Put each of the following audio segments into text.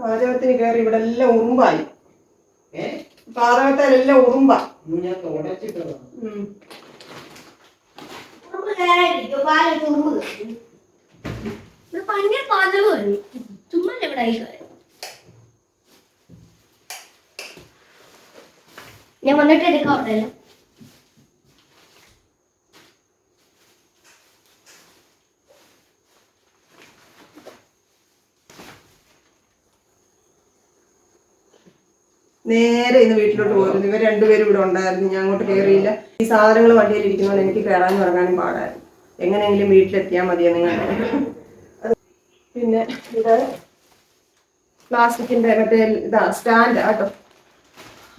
പാചകത്തിന് കയറി ഇവിടെ എല്ലാം ഉറുമ്പായി. ഏ? പാചകത്തിലെല്ലാം ഉറുമ്പാ. ഞാൻ ഭയങ്കര ചുമ്മാ ഇവിടെ ആയി വന്നിട്ട് എടുക്കാം അവിടെ നേരെ ഇന്ന് വീട്ടിലോട്ട് പോയിരുന്നു ഇവർ രണ്ടുപേരും ഇവിടെ ഉണ്ടായിരുന്നു. ഞാൻ അങ്ങോട്ട് കയറിയില്ല ഈ സാധനങ്ങൾ വണ്ടിയിൽ ഇരിക്കുന്നതുകൊണ്ട് എനിക്ക് കയറാനും ഇറങ്ങാനും പാടായിരുന്നു. എങ്ങനെയെങ്കിലും വീട്ടിലെത്തിയാൽ മതിയോ നിങ്ങൾ പിന്നെ ഇവിടെ പ്ലാസ്റ്റിക്കിന്റെ മറ്റേ ഇതാ സ്റ്റാൻഡ് കേട്ടോ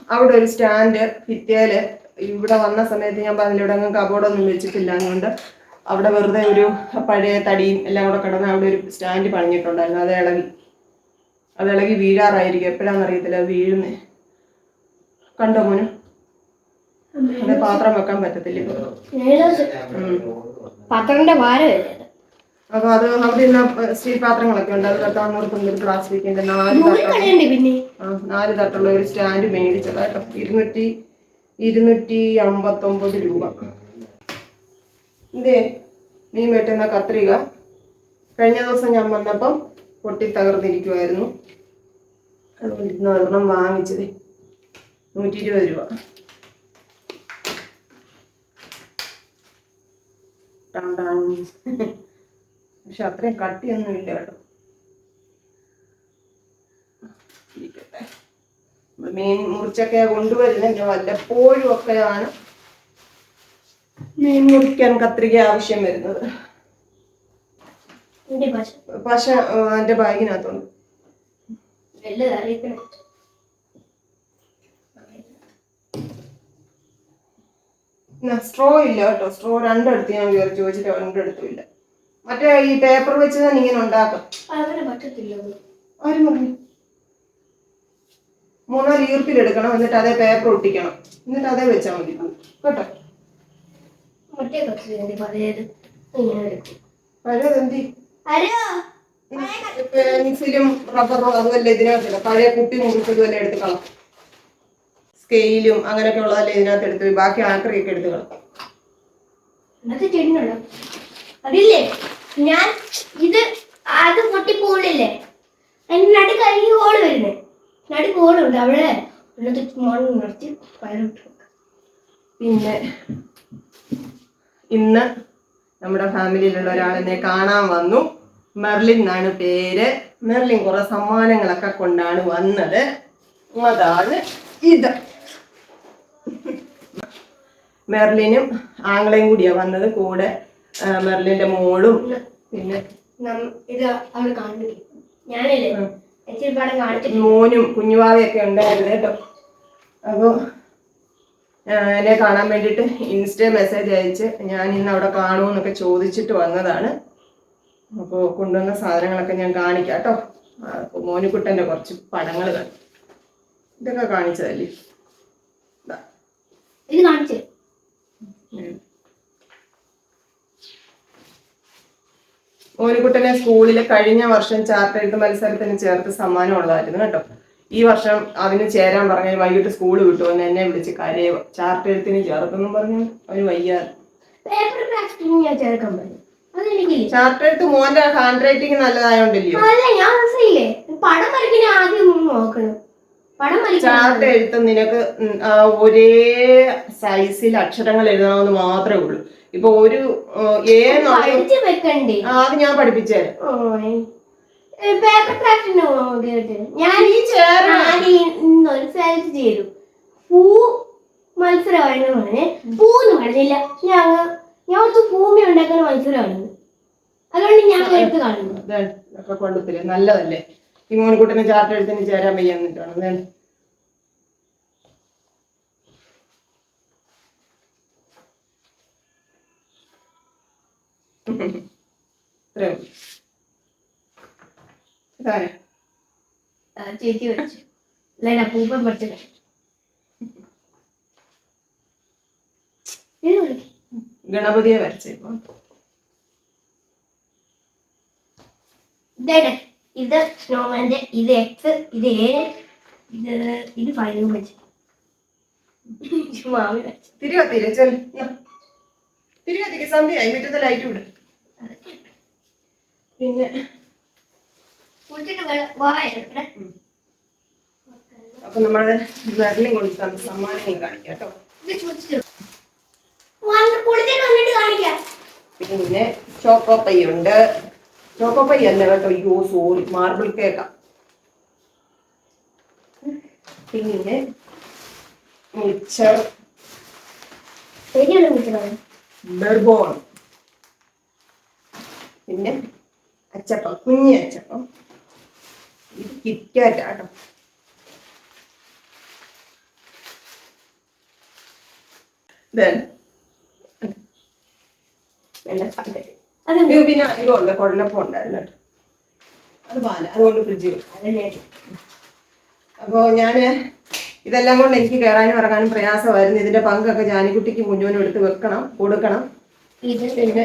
അവിടെ ഒരു സ്റ്റാൻഡ് ഭിത്തിയാൽ ഇവിടെ വന്ന സമയത്ത് ഞാൻ പറഞ്ഞില്ല ഇവിടെ അങ്ങ് കബോർഡൊന്നും വെച്ചിട്ടില്ല അതുകൊണ്ട് അവിടെ വെറുതെ ഒരു പഴയ തടിയും എല്ലാം കൂടെ കിടന്ന് അവിടെ ഒരു സ്റ്റാൻഡ് പണിഞ്ഞിട്ടുണ്ടായിരുന്നു. അത് ഇളകി. അത് ഇളകി വീഴാറായിരിക്കും. എപ്പോഴാണെന്ന് അറിയത്തില്ല അത് വീഴുന്നേ. കണ്ടോ മോനും? അത് പാത്രം വെക്കാൻ പറ്റത്തില്ല. വരുന്നത് അപ്പൊ അത് അവിടെ ഇന്ന് സ്റ്റീൽ പാത്രങ്ങളൊക്കെ ഉണ്ട്. അത് തൊണ്ണൂറ് തൊണ്ണൂറ് പ്ലാസ്റ്റിക്കിന്റെ നാല് തട്ടുള്ള കളിയുണ്ട് പിന്നെ? നാല് തട്ടുള്ള ഒരു സ്റ്റാൻഡ് മേടിച്ചത് കേട്ടോ ഇരുന്നൂറ്റി ഇരുന്നൂറ്റി അമ്പത്തൊമ്പത് രൂപ. ഇതേ മീൻ വെട്ടുന്ന കത്രിക. കഴിഞ്ഞ ദിവസം ഞാൻ വന്നപ്പം പൊട്ടി തകർന്നിരിക്കുമായിരുന്നു അതുകൊണ്ട് ഇന്ന് ഒരെണ്ണം വാങ്ങിച്ചത്. നൂറ്റി ഇരുപത് രൂപ. പക്ഷെ അത്രയും കട്ടിയൊന്നും ഇല്ല കേട്ടോ. ഇരിക്കട്ടെ. മീൻ മുറിച്ചൊക്കെ കൊണ്ടുവരുന്നെങ്കിൽ വല്ലപ്പോഴും ഒക്കെയാണ് മീൻ മുറിക്കാൻ കത്രിക ആവശ്യം വരുന്നത്. പശ എന്റെ എന്റെ ബാഗിനകത്തുണ്ട് സ്ട്രോ ഇല്ല കേട്ടോ സ്ട്രോ രണ്ടെടുത്ത് ഞാൻ വിചാരിച്ചു ചോദിച്ചിട്ട് രണ്ടെടുത്തും ഇല്ല മറ്റേ ഈ പേപ്പർ വെച്ച് തന്നെ ഇങ്ങനെ ഉണ്ടാക്കാം. അങ്ങനെ ഈർപ്പിൽ എടുക്കണം ആരും പറഞ്ഞു? മൂന്നാൽ ഈർപ്പിലെടുക്കണം എന്നിട്ട് അതേ പേപ്പർ ഒട്ടിക്കണം. എന്നിട്ട് അതേ വെച്ചാൽ മതി. കേട്ടോ? മറ്റേ കത്തിരി പഴയത് ഇങ്ങനെ എടുക്കും. പഴയത് എന്തി? അരോ? പെൻസിലും റബ്ബറും അതുമല്ല ഇതിനകത്തില്ല പഴയ കുപ്പി മുറിച്ചതും എല്ലാം എടുത്ത് കളാം. സ്കെയിലും അങ്ങനെയൊക്കെ ഉള്ളതല്ലേ ഇതിനകത്ത് എടുത്ത്. ബാക്കി ആക്രിയൊക്കെ എടുത്ത് കളാം. ഇന്നത്തെ ചെടിനുണ്ടോ അതില്ലേ? ഞാൻ ഇത് അത് പൊട്ടിപ്പോളില്ലേ അതിന് നടു കഴുകി ഹോൾ വരുന്നേ. നടു ഹോളുണ്ട്. അവിടെ ഉള്ളത് മണ്ണ് നിർത്തി പയറിട്ടു പിന്നെ ഇന്ന് നമ്മുടെ ഫാമിലിയിലുള്ള ഒരാൾ എന്നെ കാണാൻ വന്നു. മെർലിൻ എന്നാണ് പേര്. മെർലിൻ കുറെ സമ്മാനങ്ങളൊക്കെ കൊണ്ടാണ് വന്നത്. അതാണ് ഇത്. മെർലിനും ആങ്ങളെയും കൂടിയാ വന്നത്. കൂടെ മെർലിന്റെ മോളും. പിന്നെ ഇത് അവിടെ ഞാനില്ലേ മോനും കുഞ്ഞുവാവയൊക്കെ ഉണ്ടായിരുന്നു കേട്ടോ. അപ്പോൾ എന്നെ കാണാൻ വേണ്ടിയിട്ട് ഇൻസ്റ്റ മെസ്സേജ് അയച്ച് ഞാൻ ഇന്ന് അവിടെ കാണുമെന്നൊക്കെ ചോദിച്ചിട്ട് വന്നതാണ്. അപ്പോൾ കൊണ്ടുവന്ന സാധനങ്ങളൊക്കെ ഞാൻ കാണിക്കാം കേട്ടോ. അപ്പോൾ മോനുകുട്ടന്റെ കുറച്ച് പടങ്ങൾ ഇതൊക്കെ കാണിച്ചതല്ലേ. ഇത് കാണിച്ചു മോനിക്കുട്ടനെ സ്കൂളിലെ കഴിഞ്ഞ വർഷം ചാർട്ട് എഴുത്ത് മത്സരത്തിന് ചേർത്ത് സമ്മാനം ഉള്ളതായിരുന്നു കേട്ടോ. ഈ വർഷം അതിന് ചേരാൻ പറഞ്ഞ വൈകിട്ട് സ്കൂൾ വിട്ടു വന്ന് എന്നെ വിളിച്ച് കരയ ചാർട്ട് എഴുത്തിന് ചേർത്തെന്നും പറഞ്ഞു. അവന് വയ്യ. ചാർട്ട് എഴുത്ത് മോന്റെ ഹാൻഡ് റൈറ്റിംഗ് നല്ലതായോണ്ടല്ലോ പടം വരയ്ക്കുന്ന ആദ്യം നോക്കണം. ചാർട്ട് എഴുത്ത് നിനക്ക് ഒരേ സൈസിൽ അക്ഷരങ്ങൾ എഴുതണമെന്ന് മാത്രമേ ഉള്ളൂ. ഇപ്പൊ ഒരു അത് ഞാൻ പഠിപ്പിച്ചേ പേപ്പർ ക്രാഫ്റ്റിന് ഞാൻ ഈ ചേരാ ആദ്യം ഇന്നൊരു സെലക്ട് ചെയ്തു. പൂ മത്സരമായിരുന്നു പറഞ്ഞ് പൂന്ന് പറഞ്ഞില്ല. ഞാൻ ഞാൻ ഭൂമി ഉണ്ടാക്കുന്ന മത്സരമായിരുന്നു അതുകൊണ്ട് ഞാൻ എടുത്ത് കാണുന്നു. നല്ലതല്ലേ? ഈ മോൻകുട്ടന് ചാർട്ട് എഴുത്തിന് ചേരാൻ വയ്യ എന്നിട്ടാണ് ചേച്ചി വെച്ചു അല്ല പഠിച്ചത് ഗണപതിയെ വരച്ചേ ഇത് സ്നോമാന്റെ ഇത് എക്സ് ഇത് എ ഇത് ഇത് ഫൈനൽ വെച്ച്. മാമി വെച്ച്. തിരി കത്തിരി ചെൽ തിരി സന്ധ്യയായി. മുറ്റത്തെ ലൈറ്റ് വിട് പിന്നെ കുളിച്ചിട്ട് വേ- വായ ഇവിടെ. അപ്പൊ നമ്മൾ വിരലും കൊണ്ട് തന്ന കാണിക്കാം കേട്ടോ. ഇത് കുളിച്ചിട്ട് വന്ന് കുളിച്ചിട്ട് വന്നിട്ട് കാണിക്കാം. പിന്നെ ചോക്കോ പൈ ഉണ്ട് ചോക്കോ പൈ അല്ല കേട്ടോ. അയ്യോ സോറി മാർബിൾ കേക്കാ. പിന്നെ മിച്ചർ. ബെർബോൺ പിന്നെ അച്ചപ്പം കുഞ്ഞി അച്ചപ്പം. ഇത് കിറ്റ്കാറ്റ് വേണ്ട Then, പിന്നെ ഞാൻ അതെന്ത്? ഇത് പിന്നെ ഉണ്ടായിരുന്നു അത് പാല. അതുകൊണ്ട് ഫ്രിഡ്ജിൽ അതല്ലേ അപ്പോൾ ഞാൻ ഇതെല്ലാം കൊണ്ട് എനിക്ക് കയറാനും ഇറങ്ങാനും പ്രയാസമായിരുന്നു. ഇതിന്റെ പങ്കൊക്കെ ജാനിക്കുട്ടിക്ക് കുഞ്ഞുവിനും എടുത്ത് വെക്കണം കൊടുക്കണം. പിന്നെ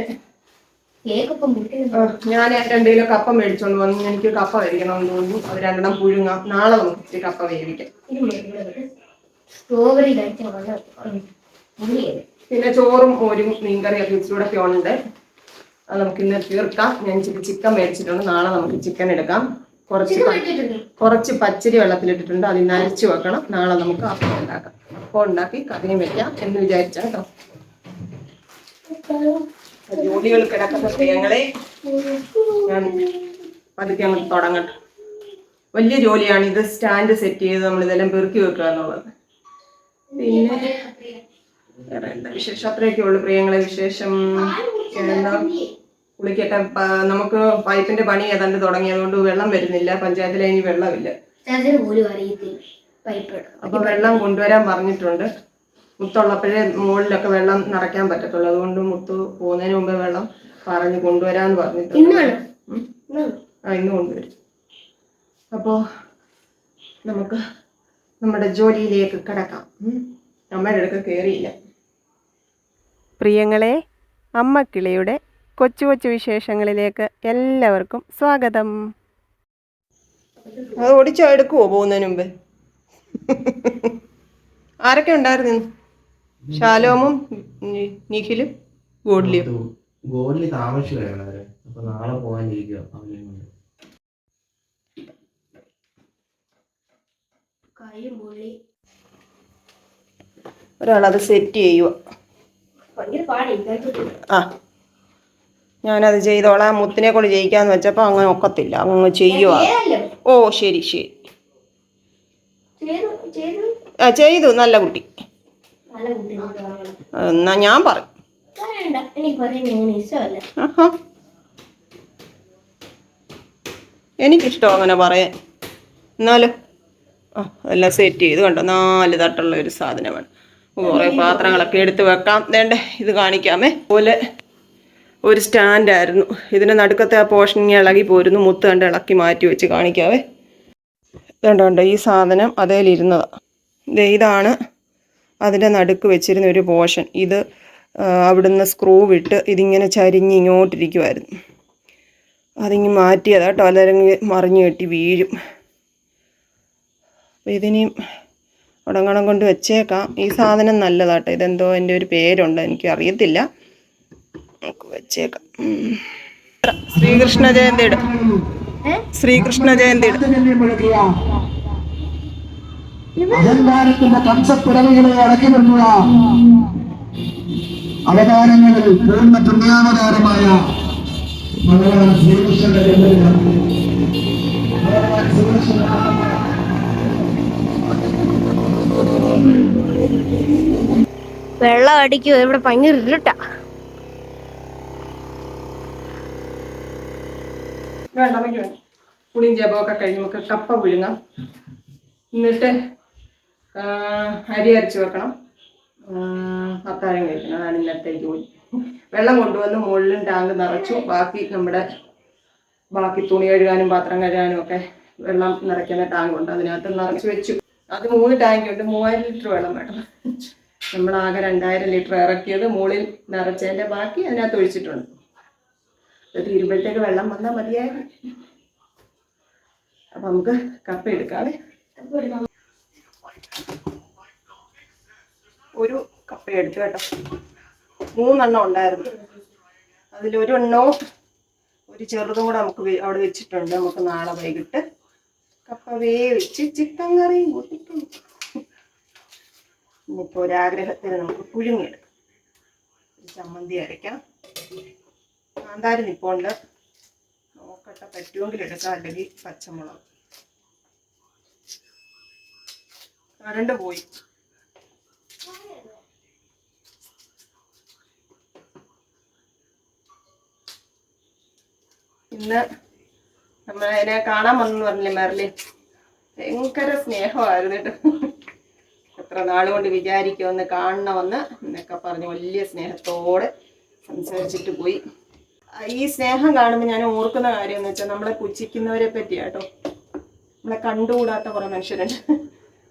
ഞാൻ ഞാൻ രണ്ടിലും കപ്പ മേടിച്ചോണ്ട് വന്നു. എനിക്ക് കപ്പ വേവിക്കണമെന്ന് തോന്നുന്നു. അത് രണ്ടെണ്ണം പുഴുങ്ങാം. നാളെ നമുക്ക് ഇച്ചിരി കപ്പ വേവിക്കാം സ്ട്രോബെറി പിന്നെ ചോറും ഓരും മീൻകറിയൊക്കെ ഇച്ചിരൂടെ ഉണ്ട്. അത് നമുക്ക് ഇന്ന് തീർക്കാം. ഞാൻ ഇച്ചിരി ചിക്കൻ മേടിച്ചിട്ടുണ്ട്. നാളെ നമുക്ക് ചിക്കൻ എടുക്കാം. കുറച്ച് കുറച്ച് പച്ചരി വെള്ളത്തിലിട്ടിട്ടുണ്ട്. അതിന് അരച്ചു വെക്കണം. നാളെ നമുക്ക് അപ്പം ഉണ്ടാക്കാം. അപ്പം ഉണ്ടാക്കി കറിയും വെക്കാം എന്ന് വിചാരിച്ചാ കേട്ടോ ജോലികൾ കിടക്കുന്ന സ്ത്രീകളെ ഞാൻ പതുക്കെ തുടങ്ങട്ടെ. വലിയ ജോലിയാണ് ഇത്. സ്റ്റാൻഡ് സെറ്റ് ചെയ്ത് നമ്മൾ ഇതെല്ലാം പെറുക്കി വെക്കുക എന്നുള്ളത്. പിന്നെ വേറെ എന്താ വിശേഷം? അത്രയൊക്കെ ഉള്ളു പ്രിയങ്ങളെ വിശേഷം. കുളിക്കട്ടെ. നമുക്ക് പൈപ്പിന്റെ പണി ഏതാണ്ട് തുടങ്ങിയതുകൊണ്ട് വെള്ളം വരുന്നില്ല. പഞ്ചായത്തിലെ ഇനി വെള്ളമില്ല. അപ്പൊ വെള്ളം കൊണ്ടുവരാൻ പറഞ്ഞിട്ടുണ്ട്. മുത്തുള്ളപ്പോഴേ മുകളിലൊക്കെ വെള്ളം നിറയ്ക്കാൻ പറ്റത്തുള്ളൂ. അതുകൊണ്ട് മുത്തു പോകുന്നതിന് മുമ്പേ വെള്ളം പറഞ്ഞ് കൊണ്ടുവരാന്ന് പറഞ്ഞിട്ടുണ്ട്. ആ ഇന്ന് കൊണ്ടുവരും. അപ്പോ നമുക്ക് നമ്മുടെ ജോലിയിലേക്ക് കിടക്കാം. അമ്മയുടെ അടുക്ക കയറിയില്ല പ്രിയങ്ങളെ അമ്മക്കിളിയുടെ കൊച്ചു കൊച്ചു വിശേഷങ്ങളിലേക്ക് എല്ലാവർക്കും സ്വാഗതം. അത് ഓടിച്ചോ എടുക്കുവോ പോകുന്നതിന് മുമ്പ്? ആരൊക്കെ ഉണ്ടായിരുന്നു? ശാലോമും നിഖിലും ഗോഡ്ലിയും. ഗോളിൽ താമസിച്ചു അപ്പൊ നാളെ ഒരാളത് സെറ്റ് ചെയ്യുക ആ. ഞാനത് ചെയ്തോളാം. മുത്തിനെ കൊണ്ട് ജയിക്കാന്ന് വെച്ചപ്പോൾ അങ്ങനെ ഒക്കത്തില്ല. അങ്ങ് ചെയ്യുക ഓ ശരി ശരി. ആ ചെയ്തു. നല്ല കുട്ടി. എന്നാ ഞാൻ പറയും. എനിക്കിഷ്ടം അങ്ങനെ പറയാൻ. എന്നാലും ആ എല്ലാം സെറ്റ് ചെയ്ത് കണ്ടോ? നാല് തട്ടുള്ള ഒരു സാധനമാണ്. കുറേ പാത്രങ്ങളൊക്കെ എടുത്ത് വെക്കാം. വേണ്ടേ ഇത് കാണിക്കാമേ. പോലെ ഒരു സ്റ്റാൻഡായിരുന്നു ഇതിന്റെ നടുക്കത്തെ ആ പോർഷൻ ഇങ്ങനെ ഇളകി പോരുന്നു. മുത്ത് കണ്ട് ഇളക്കി മാറ്റി വെച്ച് കാണിക്കാവേ. ഇതുണ്ടോ വേണ്ട ഈ സാധനം അതേലിരുന്നതാണ് ഇതാണ് അതിന്റെ നടുക്ക് വെച്ചിരുന്ന ഒരു പോർഷൻ. ഇത് അവിടുന്ന് സ്ക്രൂ വിട്ട് ഇതിങ്ങനെ ചരിഞ്ഞ് ഇങ്ങോട്ടിരിക്കുമായിരുന്നു അതിങ്ങ് മാറ്റിയതാ. കേട്ടോ അല്ലെങ്കിൽ മറിഞ്ഞു കെട്ടി വീഴും. ഇതിനെയും ഉടങ്ങണം കൊണ്ട് വെച്ചേക്കാം. ഈ സാധനം നല്ലതാട്ടോ. ഇതെന്തോ എന്റെ ഒരു പേരുണ്ട്. എനിക്ക് അറിയത്തില്ല നമുക്ക് വെച്ചേക്കാം. ശ്രീകൃഷ്ണ ജയന്തിയുടെ. ശ്രീകൃഷ്ണ ജയന്തിയുടെ. അഹങ്കാരത്തിന്റെ കംസപ്പിറവികളെ അടക്കി നിർത്തുക. അവതാരങ്ങളിൽ പൂർണ പുണ്യാവതാരമായ ഭഗവാൻ ശ്രീകൃഷ്ണന്റെ ജന്മദിനം. ഭഗവാൻ ശ്രീകൃഷ്ണൻ വെള്ളം അടിക്കുക ഇവിടെ ഭയങ്കര ഇരുട്ടാ. വേണ്ട അമ്മയ്ക്ക് വേണ്ട പുളിയും ജപമൊക്കെ കഴിഞ്ഞ് നമുക്ക് കപ്പ പുഴുങ്ങാം എന്നിട്ട് അരി അരച്ച് വെക്കണം. അത്താഴം കഴിക്കണം. അതാണ് ഇന്നത്തെ ജോലി. വെള്ളം കൊണ്ടുവന്ന് മുകളിലും ടാങ്ക് നിറച്ചു. ബാക്കി നമ്മുടെ ബാക്കി തുണി കഴുകാനും പാത്രം കഴുകാനും ഒക്കെ വെള്ളം നിറയ്ക്കുന്ന ടാങ്ക് ഉണ്ട്. അതിനകത്ത് നിറച്ച് വെച്ചു. അത് മൂന്ന് ടാങ്ക് ഉണ്ട്. മൂവായിരം ലിറ്റർ വേണം മാഡം. നമ്മൾ ആകെ രണ്ടായിരം ലിറ്റർ ഇറക്കിയത് മുകളിൽ നിറച്ചതിന്റെ ബാക്കി അതിനകത്ത് ഒഴിച്ചിട്ടുണ്ട്. അത് തീരുമ്പോഴത്തേക്ക് വെള്ളം വന്നാൽ മതിയായിരുന്നു. അപ്പൊ നമുക്ക് കപ്പ എടുക്കാവേ ഒരു കപ്പ എടുത്തു കേട്ടോ. മൂന്നെണ്ണം ഉണ്ടായിരുന്നു. അതിലൊരെണ്ണവും ഒരു ചെറുതും കൂടെ നമുക്ക് അവിടെ വെച്ചിട്ടുണ്ട്. നമുക്ക് നാളെ വൈകിട്ട് കപ്പ വേവിച്ച് ചിക്കൻ കറിയും കൂട്ടിട്ടുണ്ട് ഇനിയിപ്പോൾ ഒരാഗ്രഹത്തിന് നമുക്ക് പുഴുങ്ങിയെടുക്കാം ചമ്മന്തി അരയ്ക്കാം. കാന്താരി നിപ്പോണ്ട്. നോക്കട്ടെ പറ്റുമെങ്കിൽ എടുക്കാം. അല്ലെങ്കിൽ പച്ചമുളക്. കരണ്ട് പോയി. ഇന്ന് നമ്മളതിനെ കാണാൻ വന്നു പറഞ്ഞില്ലേ മെർലിൻ? ഭയങ്കര സ്നേഹമായിരുന്നു കേട്ടോ. എത്ര നാളുകൊണ്ട് വിചാരിക്കുമെന്ന് കാണണമെന്ന് എന്നൊക്കെ പറഞ്ഞ് വലിയ സ്നേഹത്തോടെ സംസാരിച്ചിട്ട് പോയി. ഈ സ്നേഹം കാണുമ്പോൾ ഞാൻ ഓർക്കുന്ന കാര്യം എന്ന് വെച്ചാൽ നമ്മളെ പുച്ഛിക്കുന്നവരെ പറ്റി കേട്ടോ. നമ്മളെ കണ്ടുകൂടാത്ത കുറേ മനുഷ്യരുണ്ട്.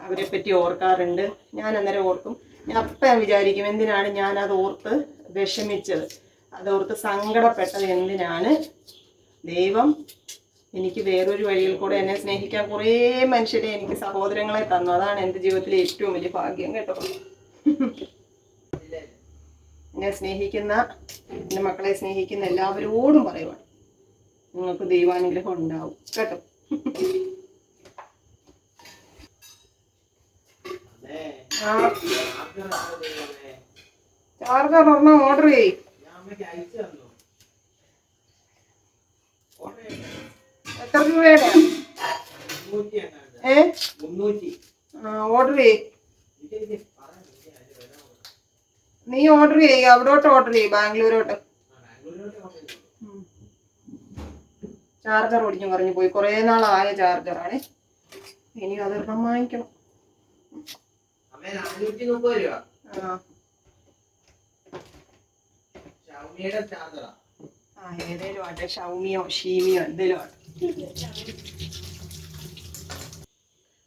അവരെ പറ്റി ഓർക്കാറുണ്ട്. ഞാൻ അന്നേരം ഓർക്കും. ഞാൻ അപ്പം വിചാരിക്കും എന്തിനാണ് ഞാൻ അത് ഓർത്ത് വിഷമിച്ചത്? അതോർത്ത് സങ്കടപ്പെട്ടത് എന്തിനാണ്? ദൈവം എനിക്ക് വേറൊരു വഴിയിൽ കൂടെ എന്നെ സ്നേഹിക്കാൻ കുറേ മനുഷ്യരെ എനിക്ക് സഹോദരങ്ങളെ തന്നു. അതാണ് എന്റെ ജീവിതത്തിലെ ഏറ്റവും വലിയ ഭാഗ്യം കേട്ടോ. എന്നെ സ്നേഹിക്കുന്ന എന്റെ മക്കളെ സ്നേഹിക്കുന്ന എല്ലാവരോടും പറയുവാണ്. നിങ്ങൾക്ക് ദൈവാനുഗ്രഹം ഉണ്ടാവും കേട്ടോ. ചാർജർ ഓർഡർ ചെയ്യ്. എത്ര രൂപയുടെ ഏ ഓർഡർ ചെയ്യ്. നീ ഓർഡർ ചെയ്യ. അവിടോട്ട് ഓർഡർ ചെയ്യ്. ബാംഗ്ലൂരോട്ട്. ചാർജർ ഒടിഞ്ഞു പറഞ്ഞു പോയി. കുറേ നാളായ ചാർജറാണ് ഇനി അതൊരെണ്ണം വാങ്ങിക്കണം. ആ ഏതേലും ആട്ടെ. ഷൗമിയോ ഷീമിയോ എന്തേലും ആട്ടെ.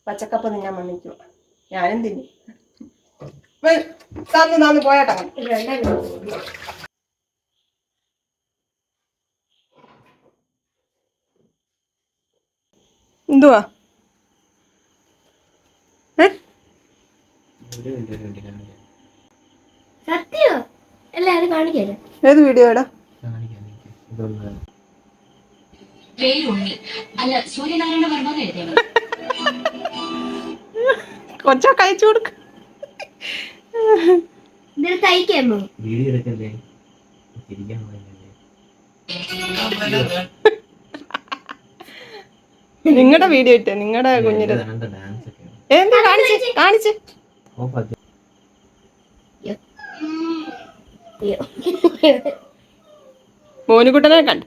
പച്ചക്കപ്പ തിന്നാൻ വന്നിട്ടു ഞാനും തിന്നു തന്നു തന്നു പോയാട്ടാ. എന്തുവാ? ഏത് വീഡിയോ മിനിറ്റ് ഒരു മിനിറ്റ് കാണിക്കാം സത്യോ അല്ല അത് കാണിക്കല്ലേ ഏത് വീഡിയോടാ കാണിക്കാം അല്ല സൂര്യനാരായണ വർമ്മ എന്ന് എഴുതിയത് കൊച്ചൊക്കെ അയച്ചു കൊടുക്ക. തയ്ക്കാമോ? വീഡിയോ എടുക്കല്ലേ നിങ്ങളുടെ വീഡിയോ ഇട്ടേ നിങ്ങളുടെ കുഞ്ഞിന്റെ ഡാൻസ് ഒക്കെ എന്താ കാണിച്ച്. കാണിച്ച് മോനുകുട്ടനെ കണ്ടു.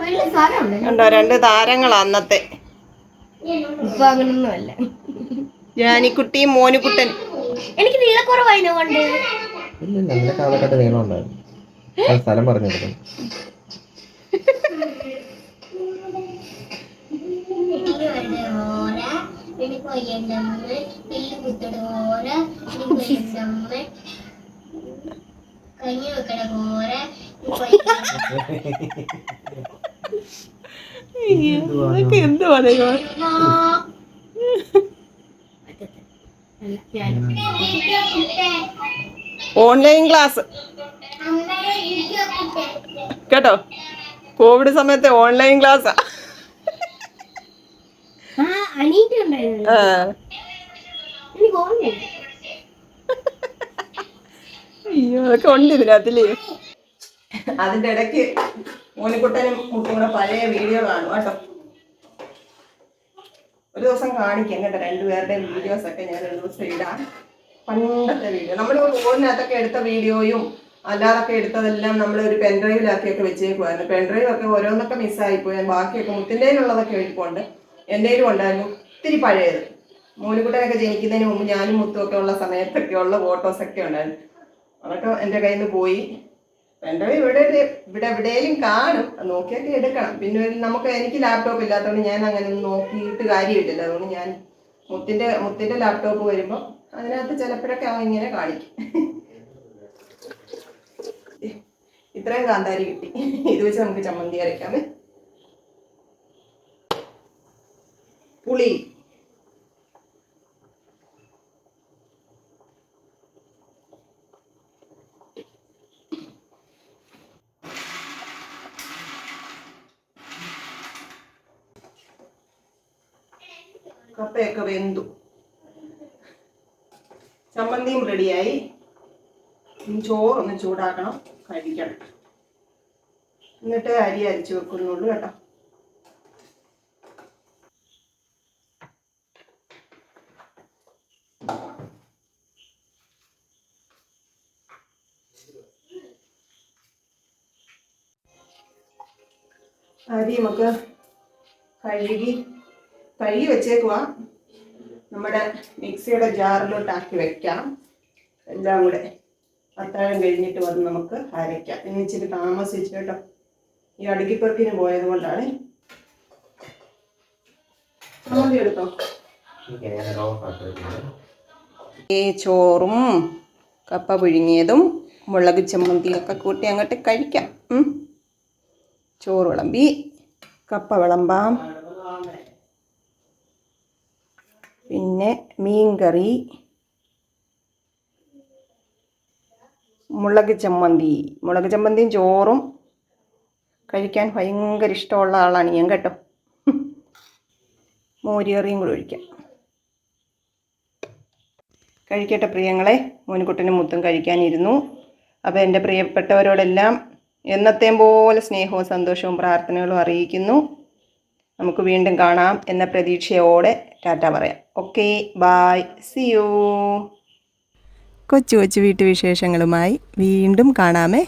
വലിയ സാധനമുണ്ട്. കണ്ടോ രണ്ട് താരങ്ങളാ അന്നത്തെ. ഇപ്പൊ അങ്ങനൊന്നും അല്ല ജാനിക്കുട്ടിയും മോനുകുട്ടൻ. എനിക്ക് നീളക്കുറവായിരുന്നു കൊണ്ട്? ഇല്ല നിന്റെ കാലഘട്ട നീളം ഉണ്ടായിരുന്നു സ്ഥലം പറഞ്ഞു കൊടുക്കും എന്തുവാ ദൈവം ഓൺലൈൻ ക്ലാസ്. കേട്ടോ? കോവിഡ് സമയത്ത് ഓൺലൈൻ ക്ലാസ്. അയ്യോ അതൊക്കെ ഉണ്ട് ഇതിനകത്തില്ലേ അതിന്റെ ഇടയ്ക്ക് മോനിക്കുട്ടനും കുട്ടികളും കൂടെ പഴയ വീഡിയോ കാണും കേട്ടോ. ഒരു ദിവസം കാണിക്കാം കേട്ടോ രണ്ടുപേരുടെയും വീഡിയോസ് ഒക്കെ ഞാൻ ഒരു ദിവസം ഇടാം. പണ്ടത്തെ വീഡിയോ നമ്മൾ ഫോണിനകത്തൊക്കെ എടുത്ത വീഡിയോയും അല്ലാതൊക്കെ എടുത്തതെല്ലാം നമ്മൾ ഒരു പെൻഡ്രൈവിലാക്കിയൊക്കെ വെച്ചേക്കുമായിരുന്നു പെൻഡ്രൈവ് ഒക്കെ ഓരോന്നൊക്കെ മിസ്സായിപ്പോയി ബാക്കിയൊക്കെ മുത്തിന്റെയിലുള്ളതൊക്കെ എഴുപ്പുണ്ട് എന്റെയിലും ഉണ്ടായിരുന്നു. ഒത്തിരി പഴയത്. മൂലക്കുട്ടനൊക്കെ ജനിക്കുന്നതിന് മുമ്പ് ഞാനും മുത്തുമൊക്കെ ഉള്ള സമയത്തൊക്കെ ഉള്ള ഫോട്ടോസൊക്കെ ഉണ്ടായിരുന്നു. അതൊക്കെ എന്റെ കയ്യിൽ നിന്ന് പോയി. പെൻഡ്രൈവ് ഇവിടെ ഇവിടെ എവിടെയും കാണും. നോക്കിയൊക്കെ എടുക്കണം. പിന്നെ ഒരു നമുക്ക് എനിക്ക് ലാപ്ടോപ്പ് ഇല്ലാത്തതുകൊണ്ട് ഞാൻ അങ്ങനെ നോക്കിയിട്ട് കാര്യമില്ലല്ലോ. അതുകൊണ്ട് ഞാൻ മുത്തിന്റെ മുത്തിന്റെ ലാപ്ടോപ്പ് വരുമ്പോൾ അതിനകത്ത് ചിലപ്പോഴൊക്കെ അവൻ ഇങ്ങനെ കാണിക്കും. ഇത്രയും കാന്താരി കിട്ടി. ഇത് വെച്ച് നമുക്ക് ചമ്മന്തി അരയ്ക്കാമേ പുളി. കപ്പയൊക്കെ വെന്തു. ചമ്മന്തിയും റെഡിയായി. ഇനി ചോറൊന്ന് ചൂടാക്കണം കഴിക്കണം. എന്നിട്ട് അരി അരിച്ച് വെക്കുന്നുള്ളൂ കേട്ടോ. അരി നമുക്ക് കഴുകി കഴുകി വെച്ചേക്കുക നമ്മുടെ മിക്സിയുടെ ജാറിലോട്ടാക്കി വെക്കാം. എല്ലാം കൂടെ അത്താഴം കഴിഞ്ഞിട്ട് വന്ന് നമുക്ക് അരയ്ക്കാം. ഇനി ഇച്ചിരി താമസിച്ച് കേട്ടോ ഈ അടുക്കിപ്പെറുക്കിന് പോയത് കൊണ്ടാണ് ഈ ചോറും കപ്പ പുഴുങ്ങിയതും മുളക് ചമ്മന്തിയൊക്കെ കൂട്ടി അങ്ങോട്ട് കഴിക്കാം. ചോറ് വിളമ്പി കപ്പ വിളമ്പാം. പിന്നെ മീൻകറി മുളക് ചമ്മന്തി. മുളക് ചമ്മന്തിയും ചോറും കഴിക്കാൻ ഭയങ്കര ഇഷ്ടമുള്ള ആളാണ് ഞാൻ കേട്ടോ. മോരിയറിയും കൂടെ ഒഴിക്കാം. കഴിക്കട്ടെ പ്രിയങ്ങളെ. മോനുകുട്ടനും മുത്തും കഴിക്കാനിരുന്നു. അപ്പോൾ എന്റെ പ്രിയപ്പെട്ടവരോടെല്ലാം എന്നത്തെയും പോലെ സ്നേഹവും സന്തോഷവും പ്രാർത്ഥനകളും അറിയിക്കുന്നു. നമുക്ക് വീണ്ടും കാണാം എന്ന പ്രതീക്ഷയോടെ ടാറ്റ പറയാം. ഓക്കെ ബായ് സി യു കൊച്ചു കൊച്ചു വീട്ടുവിശേഷങ്ങളുമായി വീണ്ടും കാണാമേ.